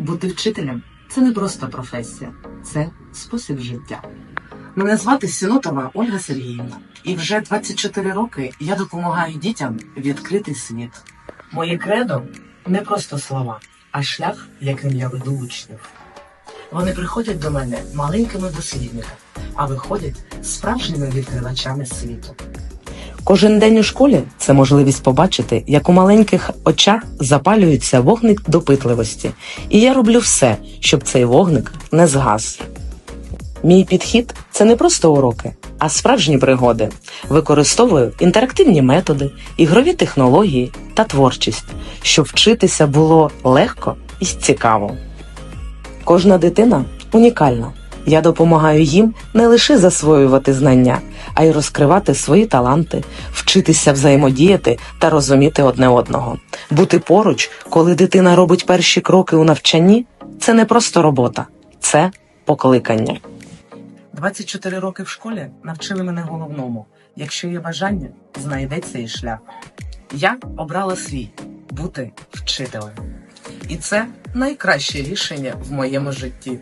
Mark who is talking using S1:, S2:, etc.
S1: Бути вчителем це не просто професія, це спосіб життя. Мене звати Сінотова Ольга Сергіївна, і вже 24 роки я допомагаю дітям відкрити світ. Моє кредо не просто слова, а шлях, яким я веду учнів. Вони приходять до мене маленькими дослідниками, а виходять справжніми відкривачами світу. Кожен день у школі це можливість побачити, як у маленьких очах запалюється вогник допитливості, і я роблю все, щоб цей вогник не згас. Мій підхід це не просто уроки, а справжні пригоди. Використовую інтерактивні методи, ігрові технології та творчість, щоб вчитися було легко і цікаво. Кожна дитина унікальна. Я допомагаю їм не лише засвоювати знання, а й розкривати свої таланти, вчитися взаємодіяти та розуміти одне одного. Бути поруч, коли дитина робить перші кроки у навчанні, це не просто робота, це покликання. 24 роки в школі навчили мене головному. Якщо є бажання, знайдеться і шлях. Я обрала свій бути вчителем. І це найкраще рішення в моєму житті.